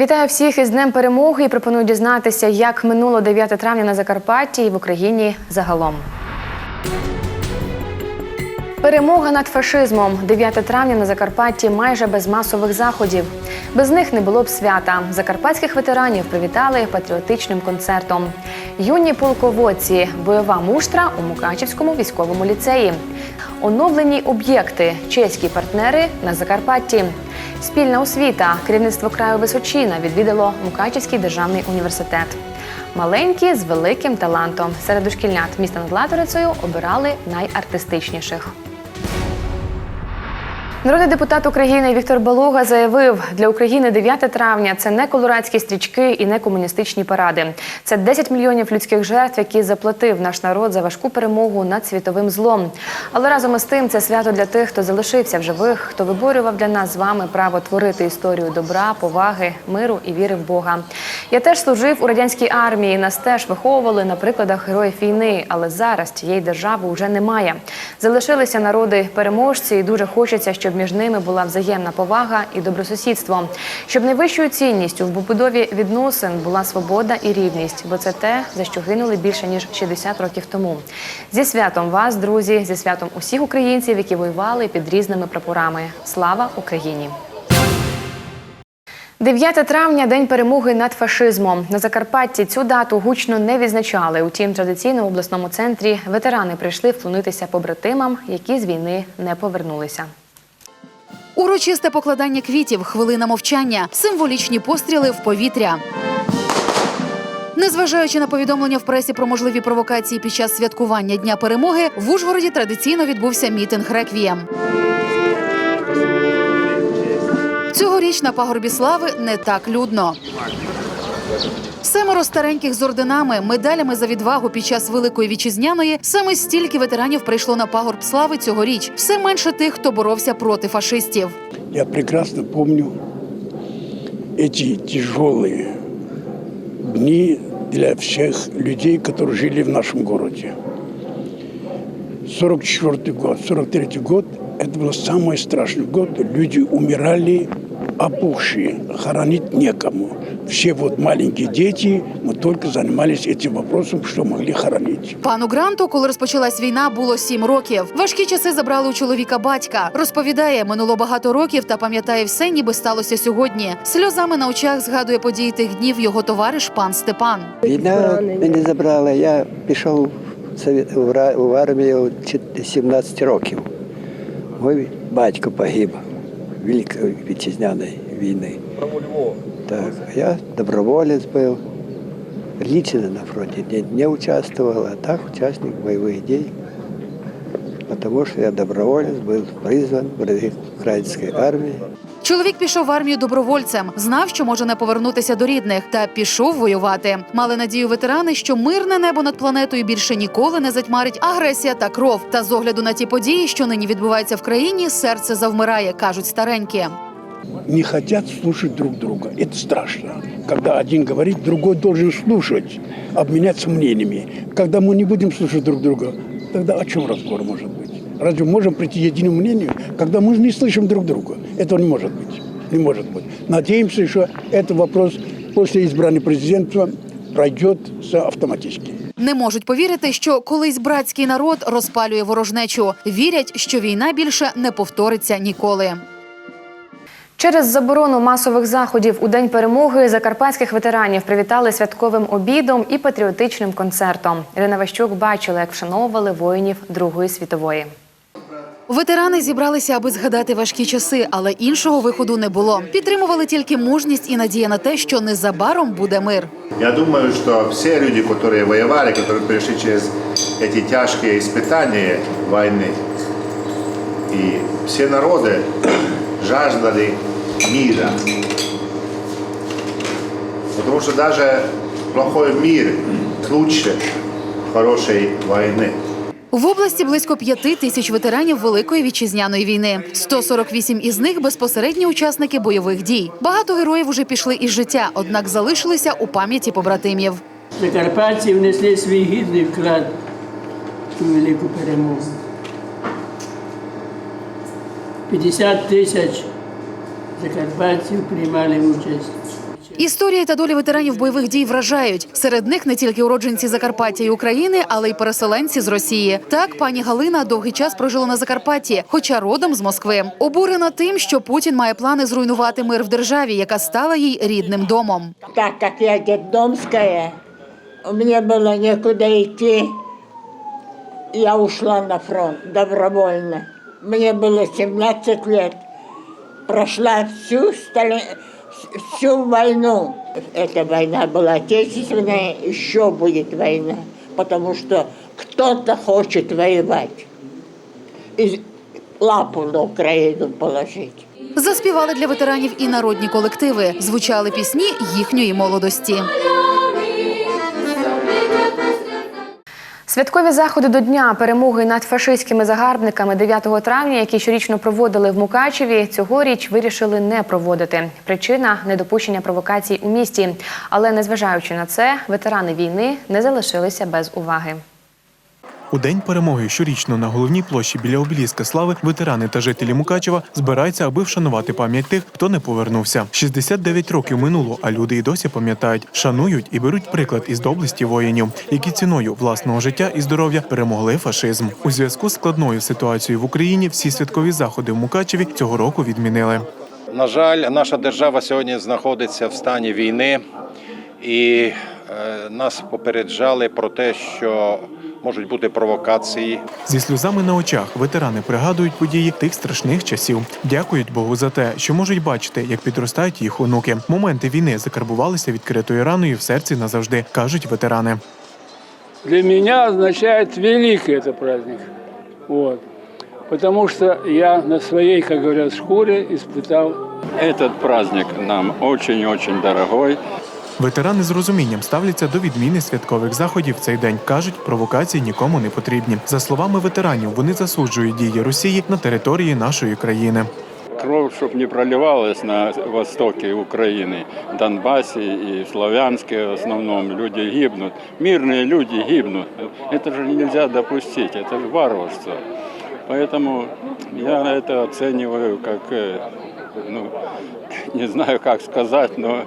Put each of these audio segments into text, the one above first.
Вітаю всіх із Днем перемоги і пропоную дізнатися, як минуло 9 травня на Закарпатті і в Україні загалом. Перемога над фашизмом 9 травня на Закарпатті майже без масових заходів. Без них не було б свята. Закарпатських ветеранів привітали патріотичним концертом. Юні полководці, бойова муштра у Мукачівському військовому ліцеї. Оновлені об'єкти, чеські партнери на Закарпатті. Спільна освіта, керівництво краю Височина відвідало Мукачівський державний університет. Маленькі з великим талантом серед дошкільнят міста над Латорицею обирали найартистичніших. Народний депутат України Віктор Балуга заявив, для України 9 травня це не колорадські стрічки і не комуністичні паради. Це 10 мільйонів людських жертв, які заплатив наш народ за важку перемогу над світовим злом. Але разом із тим це свято для тих, хто залишився в живих, хто виборював для нас з вами право творити історію добра, поваги, миру і віри в Бога. Я теж служив у радянській армії. Нас теж виховували на прикладах героїв війни, але зараз цієї держави вже немає. Залишилися народи переможці, і дуже хочеться, щоб між ними була взаємна повага і добросусідство. Щоб найвищою цінністю в побудові відносин була свобода і рівність, бо це те, за що гинули більше ніж 60 років тому. Зі святом вас, друзі, зі святом усіх українців, які воювали під різними прапорами. Слава Україні! 9 травня день перемоги над фашизмом. На Закарпатті цю дату гучно не відзначали. Утім, традиційно в обласному центрі ветерани прийшли вклонитися побратимам, які з війни не повернулися. Урочисте покладання квітів, хвилина мовчання, символічні постріли в повітря. Незважаючи на повідомлення в пресі про можливі провокації під час святкування Дня перемоги, в Ужгороді традиційно відбувся мітинг реквієм. Цьогоріч на пагорбі слави не так людно. Семеро стареньких з орденами, медалями за відвагу під час великої вітчизняної. Саме стільки ветеранів прийшло на пагорб слави цьогоріч. Все менше тих, хто боровся проти фашистів. Я прекрасно помню эти тяжелые дни для всех людей, которые жили в нашем городе. 44 год, 43 год – это был самый страшный год. Люди умирали опухшие, хоронить некому. Все вот маленькие дети, мы только занимались этим вопросом, что могли хоронить. Пану Гранту, коли розпочалась війна, було сім років. Важкі часи забрали у чоловіка батька. Розповідає, минуло багато років та пам'ятає все, ніби сталося сьогодні. Сльозами на очах згадує події тих днів його товариш пан Степан. Війна мене забрала. Я пішов в армію 17 років. Мій батько погиб Великої вітчизняної війни. Так, я доброволець був. Лично на фронті не, не участвував, а так учасник бойових дій. Тому що я доброволець був призван в української армії. Чоловік пішов в армію добровольцем, знав, що може не повернутися до рідних, та пішов воювати. Мали надію ветерани, що мирне небо над планетою більше ніколи не затьмарить агресія та кров. Та з огляду на ті події, що нині відбуваються в країні, серце завмирає, кажуть старенькі. не хотят слушать друг друга. Это страшно. Когда один говорит, другой должен слушать, обменяться мнениями. Когда мы не будем слушать друг друга, тогда о чем разговор может быть? Разве мы можем прийти к единому мнению, когда мы не слышим друг друга? Этого не может быть. Не может быть. Надеемся, что этот вопрос после избрания президента пройдет автоматически. Не можуть повірити, що колись братський народ розпалює ворожнечу. Вірять, що війна більше не повториться ніколи. Через заборону масових заходів у день перемоги закарпатських ветеранів привітали святковим обідом і патріотичним концертом. Ірина Ващук бачила, як вшановували воїнів Другої світової. Ветерани зібралися, аби згадати важкі часи, але іншого виходу не було. Підтримували тільки мужність і надія на те, що незабаром буде мир. Я думаю, что все люди, которые воевали, которые прошли через эти тяжкие испытания войны, и все народы жаждали мира. Потому что даже плохой мир лучше хорошей войны. В області близько п'яти тисяч ветеранів Великої вітчизняної війни. 148 із них безпосередні учасники бойових дій. Багато героїв уже пішли із життя, однак залишилися у пам'яті побратимів. Закарпатці внесли свій гідний вклад у велику перемогу. 50 тисяч закарпатців приймали участь. Історії та долі ветеранів бойових дій вражають. Серед них не тільки уродженці Закарпаття і України, але й переселенці з Росії. Так, пані Галина довгий час прожила на Закарпатті, хоча родом з Москви. Обурена тим, що Путін має плани зруйнувати мир в державі, яка стала їй рідним домом. Так как я детдомская, у меня было некуда идти, я ушла на фронт добровольно. Мне было 17 лет. Прошла всю, стали... всю войну. Эта война была отечественная, еще будет война, потому что кто-то хочет воевать. И лапу на Украину положить. Заспівали для ветеранів і народні колективи. Звучали пісні їхньої молодості. Святкові заходи до дня перемоги над фашистськими загарбниками 9 травня, які щорічно проводили в Мукачеві, цьогоріч вирішили не проводити. Причина недопущення провокацій у місті. Але незважаючи на це, ветерани війни не залишилися без уваги. У день перемоги щорічно на головній площі біля обеліска слави ветерани та жителі Мукачева збираються, аби вшанувати пам'ять тих, хто не повернувся. 69 років минуло, а люди і досі пам'ятають, шанують і беруть приклад із доблесті воїнів, які ціною власного життя і здоров'я перемогли фашизм. У зв'язку з складною ситуацією в Україні всі святкові заходи в Мукачеві цього року відмінили. На жаль, наша держава сьогодні знаходиться в стані війни, і е, нас попереджали про те, що можуть бути провокації. Зі сльозами на очах ветерани пригадують події тих страшних часів. Дякують Богу за те, що можуть бачити, як підростають їх онуки. Моменти війни закарбувалися відкритою раною в серці назавжди, кажуть ветерани. Для меня означает великий это праздник. Вот. Потому что я на своей, как говорят, шкуре испытал Этот праздник нам очень-очень дорогой. Ветерани з розумінням ставляться до відміни святкових заходів в цей день. кажуть, провокації нікому не потрібні. За словами ветеранів, вони засуджують дії Росії на території нашої країни. Кровь, чтобы не проливалась на востоке Украины, Донбассе и Славянске в основном люди гибнут. Мирные люди гибнут. Это же нельзя допустить, это же варварство. Поэтому я это оцениваю как, э, ну, не знаю как сказать, но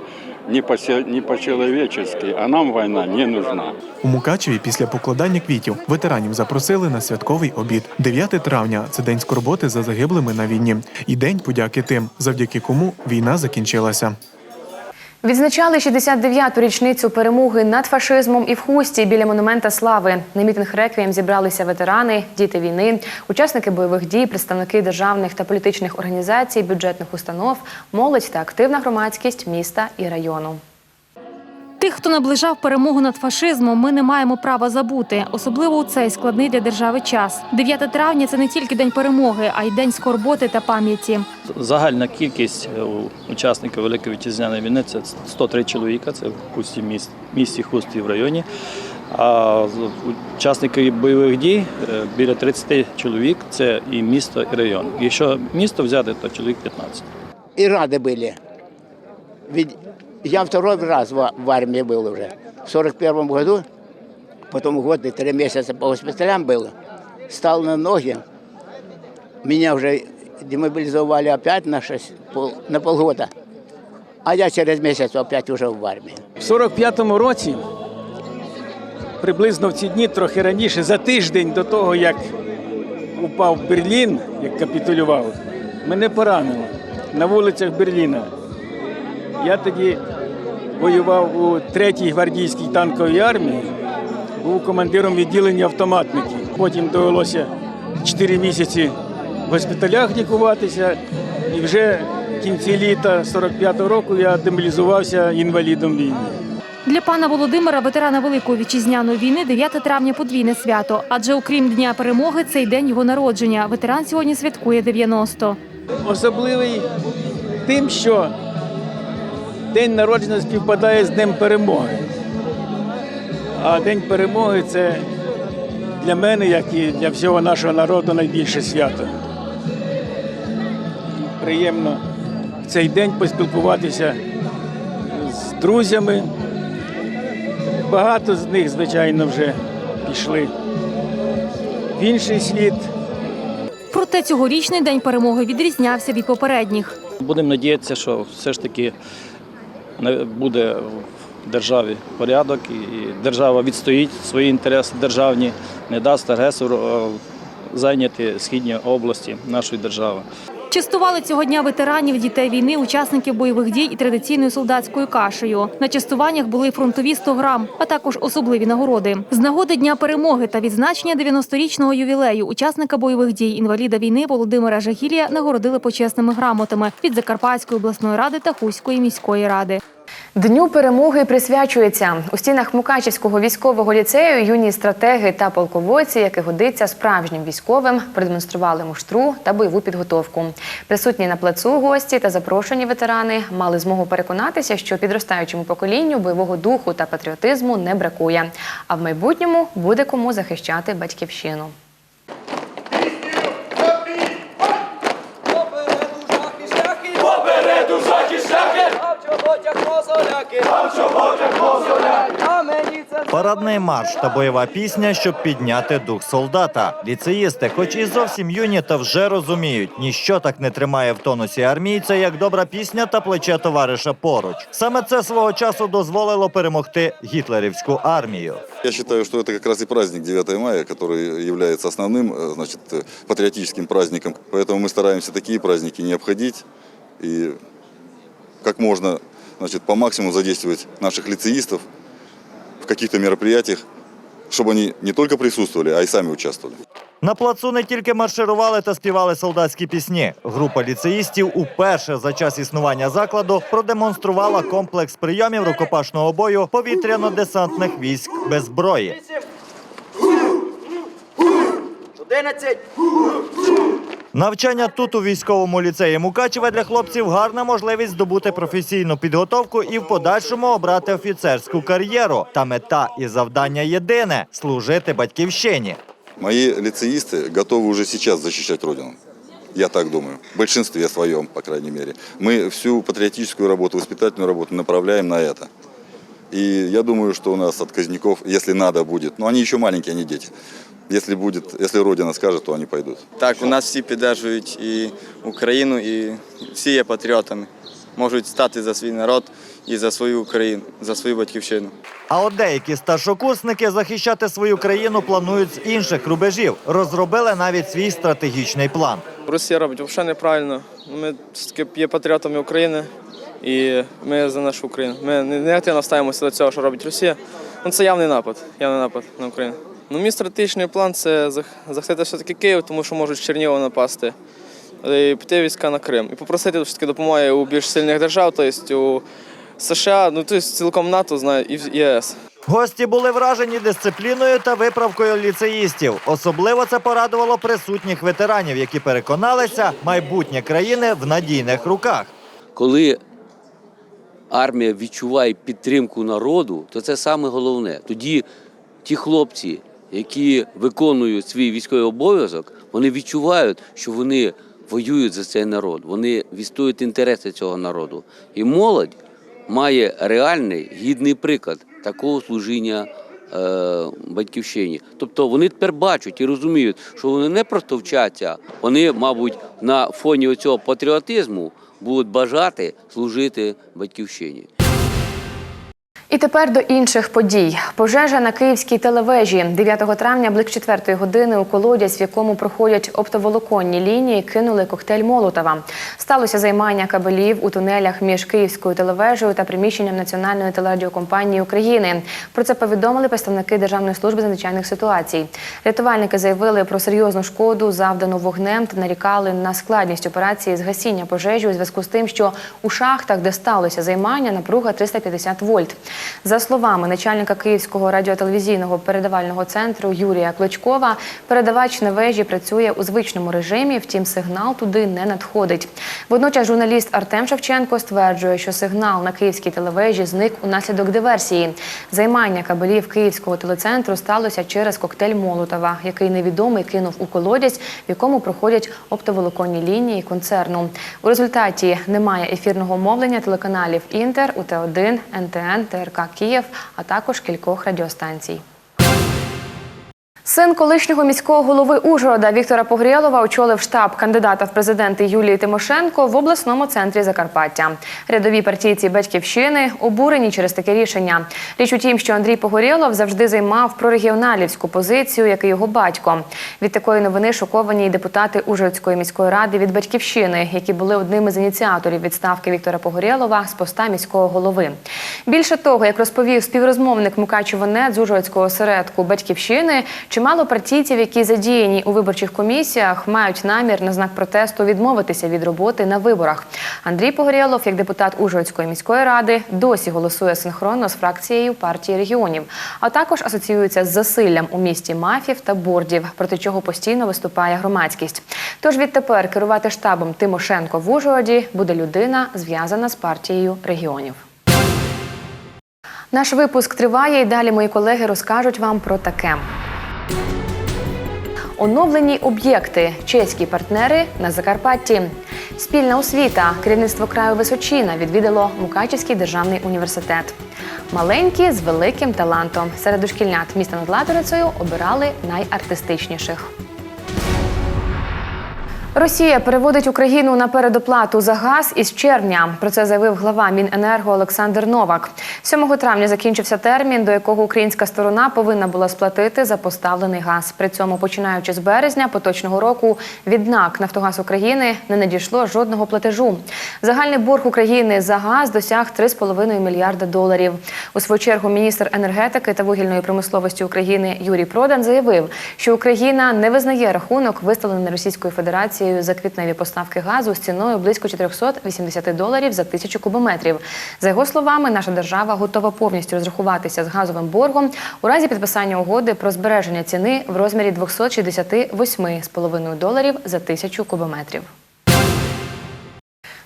не по- не по-человечески. А нам війна не нужна. У Мукачеві після покладання квітів ветеранів запросили на святковий обід. 9 травня це день скорботи за загиблими на війні і день подяки тим, завдяки кому війна закінчилася. Відзначали 69-ту річницю перемоги над фашизмом і в Хусті біля монумента слави. На мітинг реквієм зібралися ветерани, діти війни, учасники бойових дій, представники державних та політичних організацій, бюджетних установ, молодь та активна громадськість міста і району. Тих, хто наближав перемогу над фашизмом, ми не маємо права забути, особливо у цей складний для держави час. 9 травня це не тільки день перемоги, а й день скорботи та пам'яті. Загальна кількість е, у- учасників Великої вітчизняної війни це 103 чоловіка, це в Хусті міст, місті Хусті в районі. А учасники бойових дій е, біля 30 чоловік це і місто, і район. Якщо місто взяти, то чоловік 15. и рады были. Ведь я второй раз в, армии был уже. В 41 году, потом год и три месяца по госпиталям был. Стал на ноги. Меня уже демобилизовали опять на, шесть, пол, на полгода. А я через месяц опять уже в армии. В 45-му році, приблизно в ці дні, трохи раніше, за тиждень до того, як упав Берлін, як капітулював, мене поранило на вулицях Берліна. Я тоді воював у 3-й гвардійській танковій армії, був командиром відділення автоматників. Потім довелося 4 місяці в госпіталях лікуватися, і вже в кінці літа 45-го року я демобілізувався інвалідом війни. Для пана Володимира, ветерана Великої вітчизняної війни, 9 травня подвійне свято. Адже окрім Дня перемоги, цей день його народження. Ветеран сьогодні святкує 90. Особливий тим, що день народження співпадає з Днем перемоги. А День перемоги це для мене, як і для всього нашого народу, найбільше свято. Приємно в цей день поспілкуватися з друзями. Багато з них, звичайно, вже пішли в інший світ. Проте цьогорічний день перемоги відрізнявся від попередніх. Будемо надіятися, що все ж таки буде в державі порядок, і держава відстоїть свої інтереси державні, не дасть агресору е, зайняти східні області нашої держави. Частували цього дня ветеранів, дітей війни, учасників бойових дій і традиційною солдатською кашею. На частуваннях були фронтові 100 грам, а також особливі нагороди. З нагоди Дня перемоги та відзначення 90-річного ювілею учасника бойових дій інваліда війни Володимира Жагілія нагородили почесними грамотами від Закарпатської обласної ради та Хуської міської ради. Дню перемоги присвячується у стінах Мукачівського військового ліцею. Юні стратеги та полководці, які годиться справжнім військовим, продемонстрували муштру та бойову підготовку. Присутні на плацу гості та запрошені ветерани мали змогу переконатися, що підростаючому поколінню бойового духу та патріотизму не бракує. А в майбутньому буде кому захищати батьківщину. Парадний марш та бойова пісня, щоб підняти дух солдата. Ліцеїсти, хоч і зовсім юні, та вже розуміють, ніщо так не тримає в тонусі армійця, як добра пісня та плече товариша поруч. Саме це свого часу дозволило перемогти гітлерівську армію. Я считаю, что это как раз и праздник 9 мая, который является основным э, значит, э, патриотическим праздником. Поэтому мы стараемся такие праздники не обходить и как можно значит, по максимуму задействовать наших лицеистов в каких-то мероприятиях, чтобы они не только присутствовали, а и сами участвовали. На плацу не тільки марширували та співали солдатські пісні. Група ліцеїстів уперше за час існування закладу продемонструвала комплекс прийомів рукопашного бою повітряно-десантних військ без зброї. Навчання тут у військовому ліцеї Мукачева для хлопців гарна можливість здобути професійну підготовку і в подальшому обрати офіцерську кар'єру. Та мета і завдання єдине служити батьківщині. Мои лицеисты готовы уже сейчас защищать Родину. Я так думаю. В большинстве своем, по крайней мере. Мы всю патриотическую работу, воспитательную работу направляем на это. И я думаю, что у нас отказников, если надо будет, но они еще маленькие, они дети. Если будет, если Родина скажет, то они пойдут. Так, у нас всі підтримують і Україну, і всі є патріотами. Можуть стати за свій народ і за свою Україну, за свою батьківщину. А от деякі старшокурсники захищати свою країну планують з інших рубежів. Розробили навіть свій стратегічний план. Росія робить взагалі неправильно. Ми все-таки є патріотами України і ми за нашу Україну. Ми не- негативно ставимося до цього, що робить Росія. Ну, це явний напад, явний напад на Україну. Ну, мій стратегічний план це зах- захистити все-таки Київ, тому що можуть Чернігова напасти. І піти війська на Крим. І попросити все-таки допомоги у більш сильних держав, тобто у США, ну тобто цілком НАТО знає і в ЄС. Гості були вражені дисципліною та виправкою ліцеїстів. Особливо це порадувало присутніх ветеранів, які переконалися, майбутнє країни в надійних руках. коли армія відчуває підтримку народу, то це саме головне. Тоді ті хлопці, які виконують свій військовий обов'язок, вони відчувають, що вони воюють за цей народ, вони відстоюють інтереси цього народу. І молодь має реальний гідний приклад такого служіння. е, Батьківщині, тобто вони тепер бачать і розуміють, що вони не просто вчаться, вони, мабуть, на фоні цього патріотизму будуть бажати служити батьківщині. І тепер до інших подій. Пожежа на київській телевежі 9 травня близько 4 години у колодязь, в якому проходять оптоволоконні лінії, кинули коктейль Молотова. Сталося займання кабелів у тунелях між Київською телевежею та приміщенням Національної телерадіокомпанії України. Про це повідомили представники Державної служби з надзвичайних ситуацій. Рятувальники заявили про серйозну шкоду, завдану вогнем, та нарікали на складність операції з гасіння пожежі у зв'язку з тим, що у шахтах, де сталося займання, напруга 350 вольт. За словами начальника Київського радіотелевізійного передавального центру Юрія Клочкова, передавач на вежі працює у звичному режимі, втім сигнал туди не надходить. Водночас журналіст Артем Шевченко стверджує, що сигнал на київській телевежі зник унаслідок диверсії. Займання кабелів Київського телецентру сталося через коктейль Молотова, який невідомий кинув у колодязь, в якому проходять оптоволоконні лінії концерну. У результаті немає ефірного мовлення телеканалів Інтер, УТ1, НТН, ТРК Київ, а також кількох радіостанцій. Син колишнього міського голови Ужгорода Віктора Погрєлова очолив штаб кандидата в президенти Юлії Тимошенко в обласному центрі Закарпаття. Рядові партійці батьківщини обурені через таке рішення. Річ у тім, що Андрій Погорєлов завжди займав прорегіоналівську позицію, як і його батько. Від такої новини шоковані й депутати Ужгородської міської ради від батьківщини, які були одними з ініціаторів відставки Віктора Погорєлова з поста міського голови. Більше того, як розповів співрозмовник Мукачева НЕТ з Ужгородського осередку батьківщини, чимало партійців, які задіяні у виборчих комісіях, мають намір на знак протесту відмовитися від роботи на виборах. Андрій Погорєлов, як депутат Ужгородської міської ради, досі голосує синхронно з фракцією партії регіонів, а також асоціюється з засиллям у місті мафів та бордів, проти чого постійно виступає громадськість. Тож відтепер керувати штабом Тимошенко в Ужгороді буде людина, зв'язана з партією регіонів. Наш випуск триває, і далі мої колеги розкажуть вам про таке. Оновлені об'єкти, чеські партнери на Закарпатті. Спільна освіта, керівництво краю Височина відвідало Мукачівський державний університет. Маленькі з великим талантом. Серед дошкільнят міста над Латорицею обирали найартистичніших. Росія переводить Україну на передоплату за газ із червня. Про це заявив глава Міненерго Олександр Новак. 7 травня закінчився термін, до якого українська сторона повинна була сплатити за поставлений газ. При цьому, починаючи з березня поточного року, від НАК Нафтогаз України не надійшло жодного платежу. Загальний борг України за газ досяг 3,5 мільярда доларів. У свою чергу міністр енергетики та вугільної промисловості України Юрій Продан заявив, що Україна не визнає рахунок, виставлений Російською Федерацією за квітневі поставки газу з ціною близько 480 доларів за тисячу кубометрів. За його словами, наша держава готова повністю розрахуватися з газовим боргом у разі підписання угоди про збереження ціни в розмірі 268,5 доларів за тисячу кубометрів.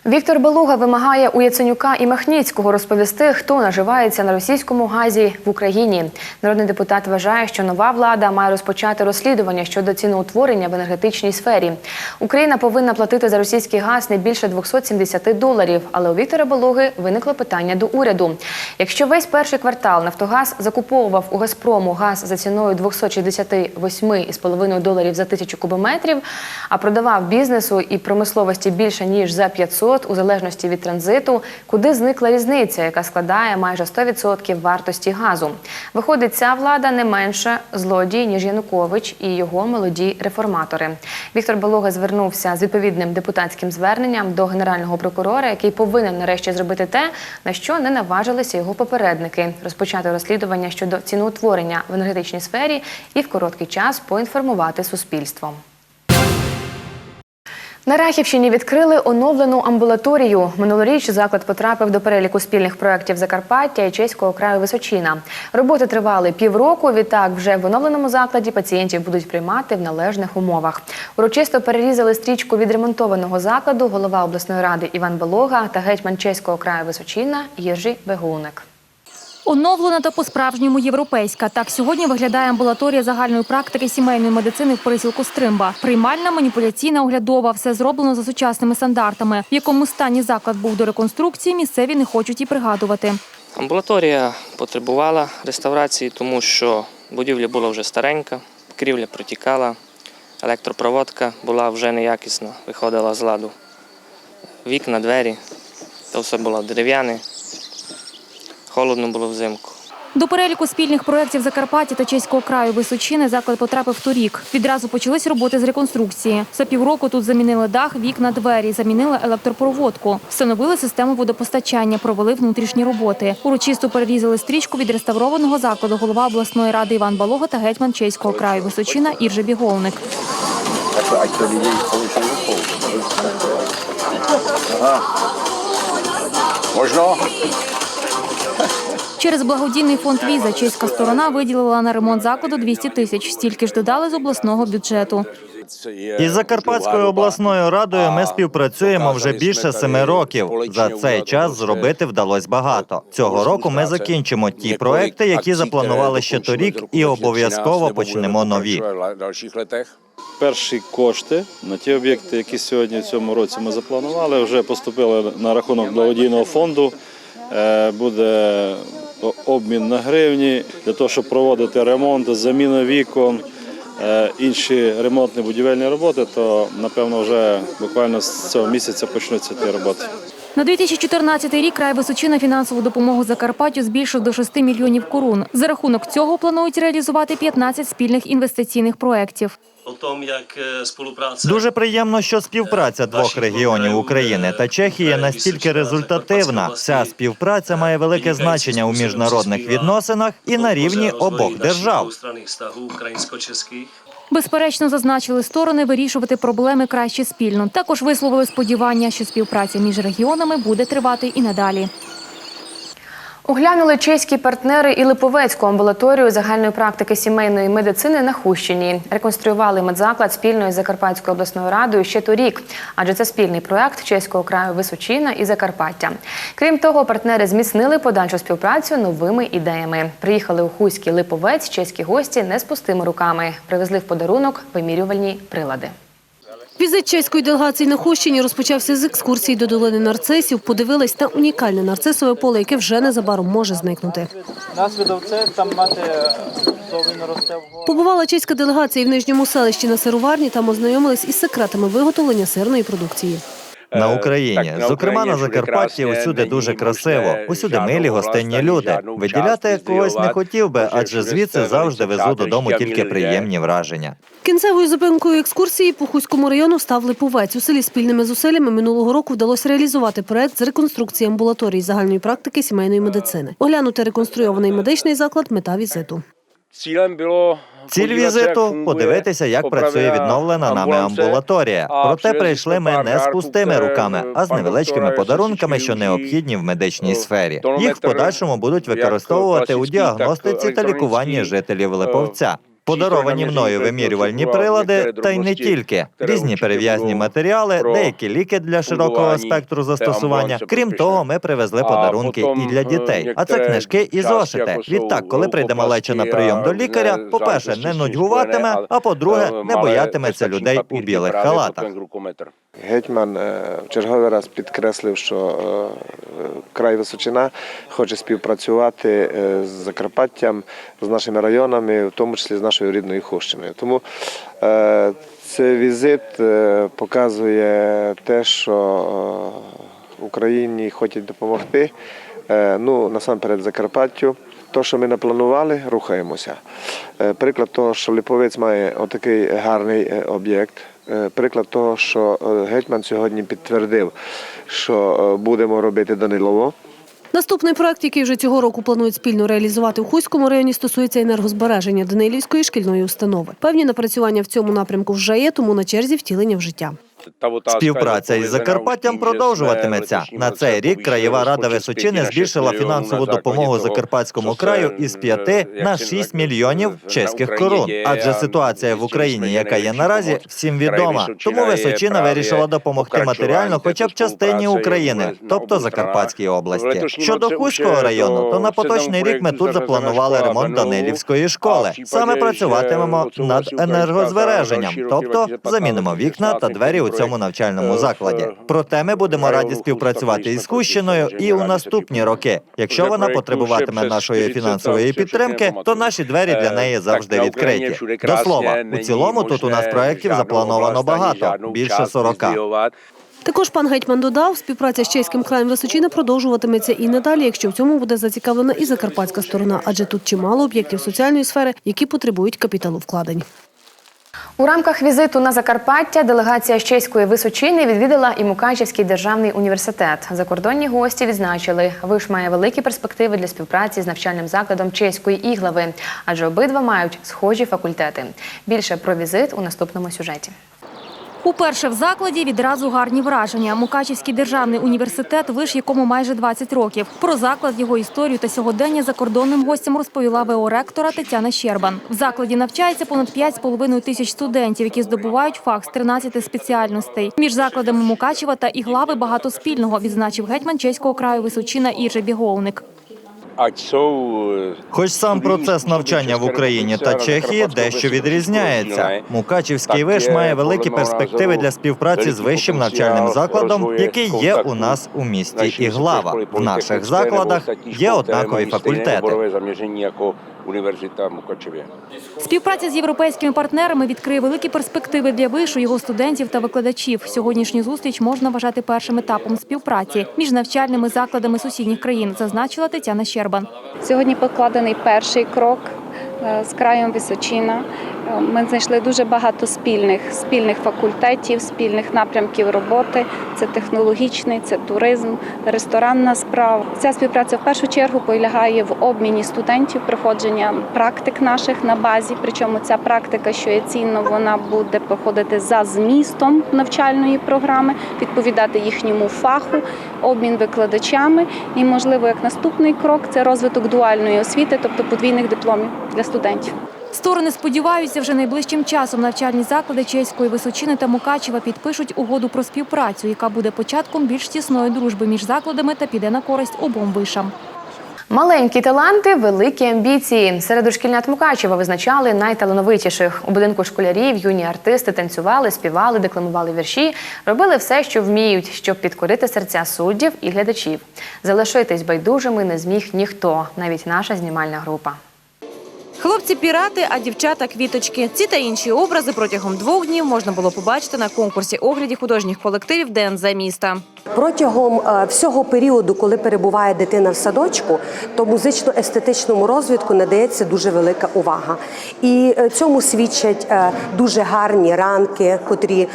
Віктор Балуга вимагає у Яценюка і Махніцького розповісти, хто наживається на російському газі в Україні. Народний депутат вважає, що нова влада має розпочати розслідування щодо ціноутворення в енергетичній сфері. Україна повинна платити за російський газ не більше 270 доларів. Але у Віктора Балуги виникло питання до уряду. Якщо весь перший квартал Нафтогаз закуповував у Газпрому газ за ціною 268,5 доларів за тисячу кубометрів, а продавав бізнесу і промисловості більше ніж за 500 у залежності від транзиту, куди зникла різниця, яка складає майже 100% вартості газу. Виходить, ця влада не менше злодій, ніж Янукович і його молоді реформатори. Віктор Балога звернувся з відповідним депутатським зверненням до генерального прокурора, який повинен нарешті зробити те, на що не наважилися його попередники розпочати розслідування щодо ціноутворення в енергетичній сфері і в короткий час поінформувати суспільство. На Рахівщині відкрили оновлену амбулаторію. Минулоріч заклад потрапив до переліку спільних проєктів Закарпаття і чеського краю Височина. Роботи тривали півроку. Відтак, вже в оновленому закладі пацієнтів будуть приймати в належних умовах. Урочисто перерізали стрічку відремонтованого закладу голова обласної ради Іван Балога та гетьман чеського краю Височина Єржі Бегуник. Оновлена та по-справжньому європейська. Так сьогодні виглядає амбулаторія загальної практики сімейної медицини в пересілку Стримба. Приймальна, маніпуляційна, оглядова. Все зроблено за сучасними стандартами. В якому стані заклад був до реконструкції, місцеві не хочуть і пригадувати. Амбулаторія потребувала реставрації, тому що будівля була вже старенька, крівля протікала, електропроводка була вже неякісна, виходила з ладу. Вікна, двері, то все було дерев'яне, холодно було взимку. До переліку спільних проєктів Закарпаття та чеського краю Височини заклад потрапив торік. Відразу почались роботи з реконструкції. За півроку тут замінили дах, вікна, двері, замінили електропроводку, встановили систему водопостачання, провели внутрішні роботи. Урочисто перерізали стрічку від реставрованого закладу голова обласної ради Іван Балога та гетьман чеського краю Височина Іржа Біголник. Можна? Через благодійний фонд віза чеська сторона виділила на ремонт закладу 200 тисяч. Стільки ж додали з обласного бюджету. Із Закарпатською обласною радою ми співпрацюємо вже більше семи років. За цей час зробити вдалося багато. Цього року ми закінчимо ті проекти, які запланували ще торік, і обов'язково почнемо нові. Перші кошти на ті об'єкти, які сьогодні в цьому році ми запланували, вже поступили на рахунок благодійного фонду. Е, Буде обмін на гривні для того, щоб проводити ремонт, заміну вікон, е, інші ремонтні будівельні роботи, то напевно вже буквально з цього місяця почнуться ті роботи. На 2014 рік край Височина фінансову допомогу Закарпаттю збільшив до 6 мільйонів корун. За рахунок цього планують реалізувати 15 спільних інвестиційних проєктів. Дуже приємно, що співпраця двох регіонів України та Чехії настільки результативна. Ця співпраця має велике значення у міжнародних відносинах і на рівні обох держав. Безперечно, зазначили сторони вирішувати проблеми краще спільно. Також висловили сподівання, що співпраця між регіонами буде тривати і надалі. Оглянули чеські партнери і Липовецьку амбулаторію загальної практики сімейної медицини на Хущині. Реконструювали медзаклад спільно із Закарпатською обласною радою ще торік, адже це спільний проект чеського краю Височина і Закарпаття. Крім того, партнери зміцнили подальшу співпрацю новими ідеями. Приїхали у Хуський Липовець чеські гості не з пустими руками. Привезли в подарунок вимірювальні прилади. Візит чеської делегації на Хощині розпочався з екскурсії до долини нарцисів. Подивились на унікальне нарцисове поле, яке вже незабаром може зникнути. Наслідок це там мати в Побувала чеська делегація і в нижньому селищі на сироварні. Там ознайомились із секретами виготовлення сирної продукції. На Україні, зокрема на Закарпатті, усюди дуже красиво. Усюди милі гостинні люди. Виділяти когось не хотів би, адже звідси завжди везу додому тільки приємні враження. Кінцевою зупинкою екскурсії по Хуському району став Липовець. У селі спільними зусиллями минулого року вдалося реалізувати проект з реконструкції амбулаторії загальної практики сімейної медицини. Оглянути реконструйований медичний заклад мета візиту. Ціль візиту подивитися, як працює відновлена нами амбулаторія. Проте прийшли ми не з пустими руками, а з невеличкими подарунками, що необхідні в медичній сфері. Їх в подальшому будуть використовувати у діагностиці та лікуванні жителів Липовця. Подаровані мною вимірювальні прилади, та й не тільки різні перев'язні матеріали, деякі ліки для широкого спектру застосування. Крім того, ми привезли подарунки і для дітей. А це книжки і зошити. Відтак, коли прийде малеча на прийом до лікаря, по-перше, не нудьгуватиме, а по-друге, не боятиметься людей у білих халатах. Гетьман е, в черговий раз підкреслив, що е, край Височина хоче співпрацювати е, з Закарпаттям, з нашими районами, в тому числі з нашою рідною Хущиною. Тому е, цей візит е, показує те, що е, Україні хочуть допомогти. Е, Ну, насамперед Закарпаттю. То, що ми напланували, рухаємося. Е, Приклад того, що Липовець має отакий гарний е, об'єкт. Е, Приклад того, що е, гетьман сьогодні підтвердив, що е, будемо робити Данилово. Наступний проект, який вже цього року планують спільно реалізувати в Хуському районі, стосується енергозбереження Данилівської шкільної установи. Певні напрацювання в цьому напрямку вже є, тому на черзі втілення в життя. Співпраця із Закарпаттям продовжуватиметься. На цей рік Краєва рада Височини збільшила фінансову допомогу Закарпатському краю із 5 на 6 мільйонів чеських корун. Адже ситуація в Україні, яка є наразі, всім відома. Тому Височина вирішила допомогти матеріально, хоча б частині України, тобто Закарпатській області. Щодо Хуського району, то на поточний рік ми тут запланували ремонт Данилівської школи. Саме працюватимемо над енергозбереженням, тобто замінимо вікна та двері у цьому навчальному закладі. Проте ми будемо раді співпрацювати із Хущиною і у наступні роки. Якщо вона потребуватиме нашої фінансової підтримки, то наші двері для неї завжди відкриті. До слова, у цілому тут у нас проєктів заплановано багато більше 40. Також пан гетьман додав, співпраця з чеським краєм Височина продовжуватиметься і надалі, якщо в цьому буде зацікавлена і закарпатська сторона, адже тут чимало об'єктів соціальної сфери, які потребують капіталовкладень. У рамках візиту на Закарпаття делегація з чеської Височини відвідала і Мукачівський державний університет. Закордонні гості відзначили, виш має великі перспективи для співпраці з навчальним закладом чеської іглави, адже обидва мають схожі факультети. Більше про візит у наступному сюжеті. Уперше в закладі відразу гарні враження. Мукачівський державний університет, виш якому майже 20 років. Про заклад, його історію та сьогодення закордонним гостям розповіла ВО ректора Тетяна Щербан. В закладі навчається понад 5,5 тисяч студентів, які здобувають фах з 13 спеціальностей. Між закладами Мукачева та Іглави багато спільного, відзначив гетьман чеського краю Височина Іржа Біговник. Хоч сам процес навчання в Україні та Чехії дещо відрізняється. Мукачівський виш має великі перспективи для співпраці з вищим навчальним закладом, який є у нас у місті Іглава. В наших закладах є однакові факультети. Univerzita Мукачеві Співпраця з європейськими партнерами відкриє великі перспективи для вишу, його студентів та викладачів. Сьогоднішню зустріч можна вважати першим етапом співпраці між навчальними закладами сусідніх країн, зазначила Тетяна Щербан. Сьогодні покладений перший крок е, з краєм Височина. Ми знайшли дуже багато спільних спільних факультетів, спільних напрямків роботи. Це технологічний, це туризм, ресторанна справа. Ця співпраця в першу чергу полягає в обміні студентів, проходження практик наших на базі. Причому ця практика, що є цінно, вона буде проходити за змістом навчальної програми, відповідати їхньому фаху, обмін викладачами. І, можливо, як наступний крок це розвиток дуальної освіти, тобто подвійних дипломів для студентів. Сторони сподіваються, вже найближчим часом навчальні заклади Чеської Височини та Мукачева підпишуть угоду про співпрацю, яка буде початком більш тісної дружби між закладами та піде на користь обом вишам. Маленькі таланти, великі амбіції. Серед дошкільнят Мукачева визначали найталановитіших. У будинку школярів юні артисти танцювали, співали, декламували вірші, робили все, що вміють, щоб підкорити серця суддів і глядачів. Залишитись байдужими не зміг ніхто, навіть наша знімальна група. Хлопці пірати, а дівчата квіточки. Ці та інші образи протягом двох днів можна було побачити на конкурсі оглядів художніх колективів ДНЗ міста. Протягом е, всього періоду, коли перебуває дитина в садочку, то музично-естетичному розвитку надається дуже велика увага. І е, цьому свідчать е, дуже гарні ранки, котрі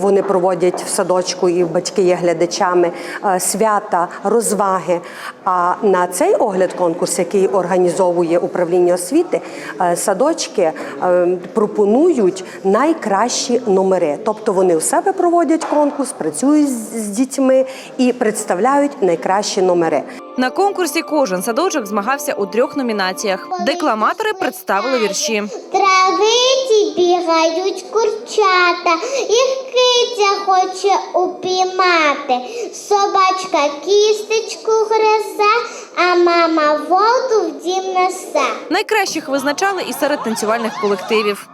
вони проводять в садочку, і батьки є глядачами, свята, розваги. А на цей огляд конкурс, який організовує управління освіти, садочки пропонують найкращі номери. Тобто вони у себе проводять конкурс, працюють з дітьми і представляють найкращі номери. На конкурсі кожен садочок змагався у трьох номінаціях. Декламатори представили вірші. Травиці бігають курчата, їх киця хоче упіймати. Собачка кістечку гризе, а мама воду в дім несе. Найкращих визначали і серед танцювальних колективів.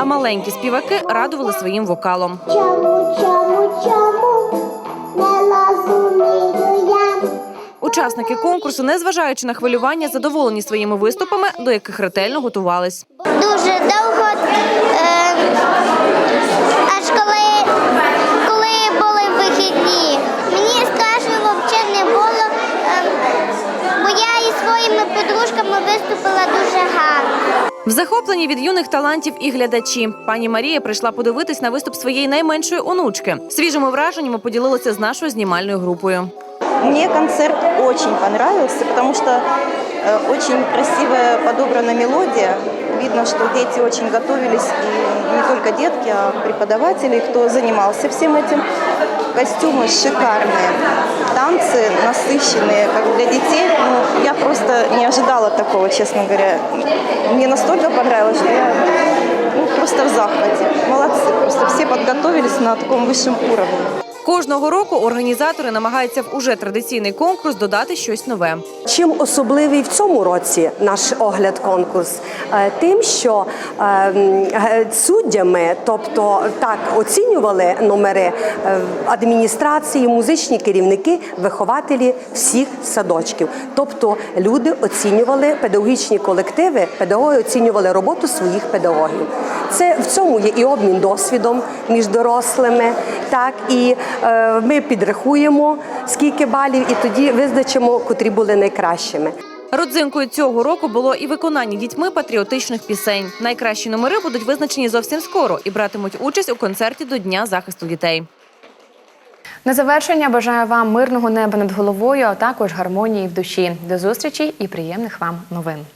А маленькі співаки радували своїм вокалом. Чому, чому, чому не розумію я? Учасники конкурсу, незважаючи на хвилювання, задоволені своїми виступами, до яких ретельно готувались. Дуже довго, е, аж коли, коли були вихідні. Мені страшно взагалі не було, е, бо я із своїми подружками виступила дуже гарно. В від юних талантів і глядачі. Пані Марія прийшла подивитись на виступ своєї найменшої онучки. Свіжими враженнями поділилася з нашою знімальною групою. Мені концерт очень понравился, потому что э, очень красивая подобрана мелодия. Видно, что дети очень готовились, и не только детки, а преподаватели, кто занимался всем этим. Костюмы шикарные, танцы насыщенные, как для детей. Ну, я просто не ожидала такого, честно говоря. Мне настолько понравилось, что я ну, просто в захвате. Молодцы, просто все подготовились на таком высшем уровне. Кожного року організатори намагаються в уже традиційний конкурс додати щось нове. Чим особливий в цьому році наш огляд конкурс? Е, Тим, що е, м, е, суддями, тобто так оцінювали номери е, адміністрації, музичні керівники, вихователі всіх садочків. Тобто люди оцінювали педагогічні колективи, педагоги оцінювали роботу своїх педагогів. Це в цьому є і обмін досвідом між дорослими, так і ми підрахуємо скільки балів, і тоді визначимо, котрі були найкращими. Родзинкою цього року було і виконання дітьми патріотичних пісень. Найкращі номери будуть визначені зовсім скоро і братимуть участь у концерті до Дня захисту дітей. На завершення бажаю вам мирного неба над головою, а також гармонії в душі. До зустрічі і приємних вам новин.